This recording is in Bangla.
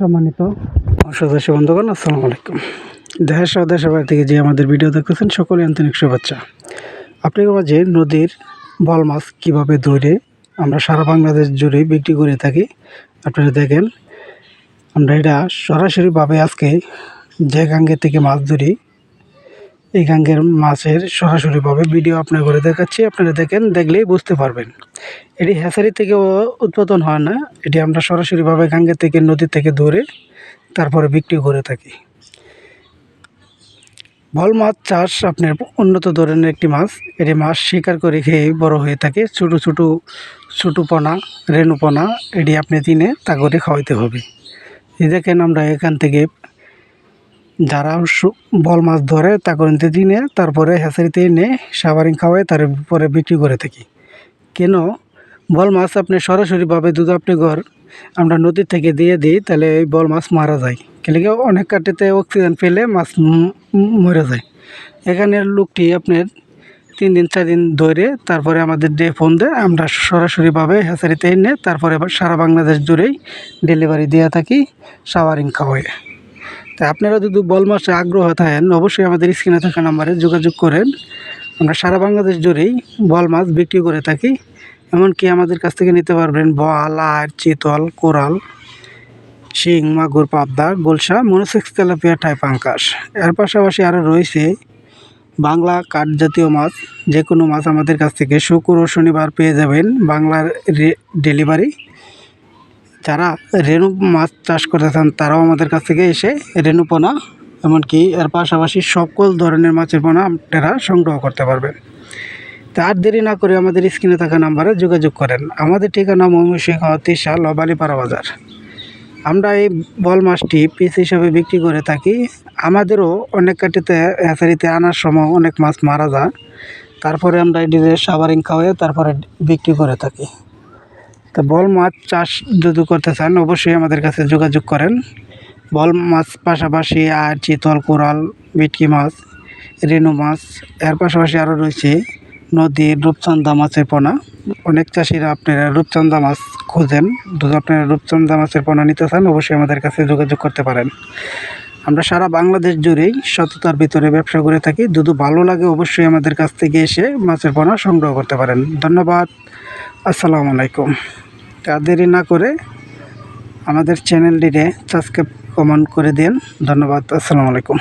সম্মানিত সদস্য বন্ধুগণ, আসসালামু আলাইকুম। দেশের সহ থেকে যে আমাদের ভিডিও দেখতেছেন সকলে আন্তরিক শুভেচ্ছা। আপনাদের যে নদীর বল মাছ কীভাবে ধরে আমরা সারা বাংলাদেশ জুড়ে বিক্রি করে থাকি, আপনারা দেখেন। আমরা এটা সরাসরিভাবে আজকে যে গাঙ্গে থেকে মাছ ধরি। গাঙ্গের মাছের সরাসরিভাবে ভিডিও আপনার করে দেখাচ্ছি। আপনারা দেখেন, দেখলেই বুঝতে পারবেন। এটি হ্যাচারি থেকেও উৎপাদন হয় না। এটি আমরা সরাসরিভাবে গাঙ্গের থেকে নদী থেকে ধরে তারপরে বিক্রি করে থাকি। বল মাছ চাষ আপনার উন্নত ধরনের একটি মাছ। এটি মাছ শিকার করে খেয়ে বড় হয়ে থাকে। ছোটো ছোটো ছোটো পোনা রেণুপোনা, এটি আপনি দিনে তা করে খাওয়াইতে হবে। এই দেখেন আমরা এখান থেকে যারা বল মাছ ধরে, তা করে দিনে তারপরে হ্যাচারিতে এনে সাবারিং খাওয়ায় তারপরে বিক্রি করে থাকি। কেন? বল মাছ আপনি সরাসরিভাবে দুধ আপনি ঘর আমরা নদীর থেকে দিয়ে দিই, তাহলে এই বল মাছ মারা যায়। কেলে কি অনেক কাটিতে অক্সিজেন পেলে মাছ মরে যায়। এখানের লোকটি আপনার তিন দিন, চার দিন ধরে তারপরে আমাদের ডে ফোন দেয়, আমরা সরাসরিভাবে হ্যাচারিতে এনে তারপরে সারা বাংলাদেশ জুড়েই ডেলিভারি দিয়ে থাকি সাওয়ারিং খাওয়াই। তা আপনারা যদি বল মাসে আগ্রহ থাকেন, অবশ্যই আমাদের স্ক্রিনে থাকা নাম্বারে যোগাযোগ করেন। আমরা সারা বাংলাদেশ জুড়েই বল মাছ বিক্রি করে থাকি। এমনকি আমাদের কাছ থেকে নিতে পারবেন বল আর চিতল, কোরাল, শিং, মাগুর, পাবদা গোলসা মনোসেক্স, তেলাপিয়া, টাইপ আঙ্কাশ এর পাশাপাশি আরও রয়েছে বাংলা কাঠ জাতীয় মাছ। যে কোনো মাছ আমাদের কাছ থেকে শুক্র ও শনিবার পেয়ে যাবেন বাংলার ডেলিভারি। যারা রেণু মাছ চাষ করতে চান, তারাও আমাদের কাছ থেকে এসে রেণু পোনা, এমনকি এর পাশাপাশি সকল ধরনের মাছের পোনা আপনারা সংগ্রহ করতে পারবেন। তা আর দেরি না করে আমাদের স্ক্রিনে থাকা নাম্বারে যোগাযোগ করেন। আমাদের ঠিকানা ময়মনসিংহ, তিশা, লবালিপাড়া বাজার। আমরা এই বল মাছটি পিস হিসাবে বিক্রি করে থাকি। আমাদেরও অনেক কাটিতে, হ্যাচারিতে আনার সময় অনেক মাছ মারা যায়। তারপরে আমরা এটিতে সাবারিং খাওয়াই তারপরে বিক্রি করে থাকি। তা বল মাছ চাষ যদি করতে চান, অবশ্যই আমাদের কাছে যোগাযোগ করেন। বল মাছ পাশাপাশি আর চিতল কোরাল বিটকি মাছ, রেণু মাছ, এর পাশাপাশি আরও রয়েছে নদীর রূপচান্দা মাছের পোনা। অনেক চাষিরা আপনারা রূপচন্দা মাছ খুঁজেন। যদি আপনারা রূপচান্দা মাছের পোনা নিতে চান, অবশ্যই আমাদের কাছে যোগাযোগ করতে পারেন। আমরা সারা বাংলাদেশ জুড়েই সততার ভিতরে ব্যবসা করে থাকি। যদি ভালো লাগে, অবশ্যই আমাদের কাছ থেকে এসে মাছের পোনা সংগ্রহ করতে পারেন। ধন্যবাদ। আসসালামু আলাইকুম। আর দেরি না করে আমাদের চ্যানেলটিতে সাবস্ক্রাইব কমেন্ট করে দিন। ধন্যবাদ আসসালামু আলাইকুম।